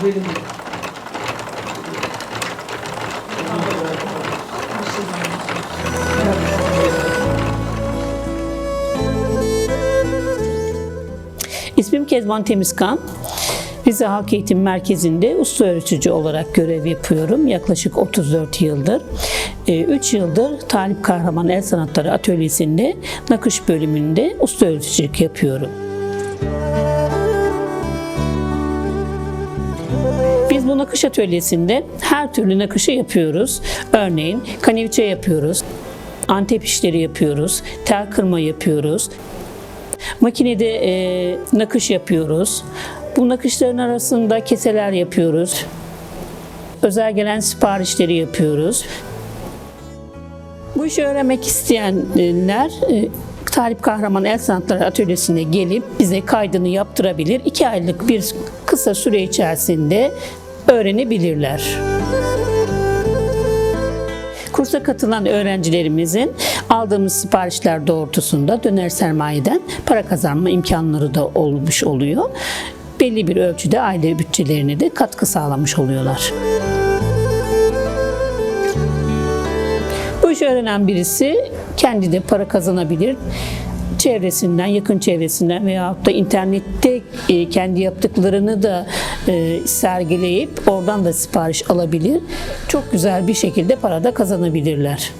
Gidelim. İsmim Kezban Temizkan. Rize Halk Eğitim Merkezi'nde usta öğretici olarak görev yapıyorum. Yaklaşık 34 yıldır. 3 yıldır Talip Kahraman El Sanatları Atölyesi'nde nakış bölümünde usta öğreticilik yapıyorum. Bu nakış atölyesinde her türlü nakışı yapıyoruz. Örneğin kaneviçe yapıyoruz, antep işleri yapıyoruz, tel kırma yapıyoruz, Makinede e, nakış yapıyoruz. Bu nakışların arasında keseler yapıyoruz. Özel gelen siparişleri yapıyoruz. Bu işi öğrenmek isteyenler e, Talip Kahraman El Sanatları Atölyesi'ne gelip bize kaydını yaptırabilir. İki aylık bir kısa süre içerisinde öğrenebilirler. Kursa katılan öğrencilerimizin aldığımız siparişler doğrultusunda döner sermayeden para kazanma imkanları da olmuş oluyor. Belli bir ölçüde aile bütçelerine de katkı sağlamış oluyorlar. Bu işi öğrenen birisi kendi de para kazanabilir. Çevresinden, yakın çevresinden veyahut da internette e, kendi yaptıklarını da e, sergileyip oradan da sipariş alabilir. Çok güzel bir şekilde para da kazanabilirler.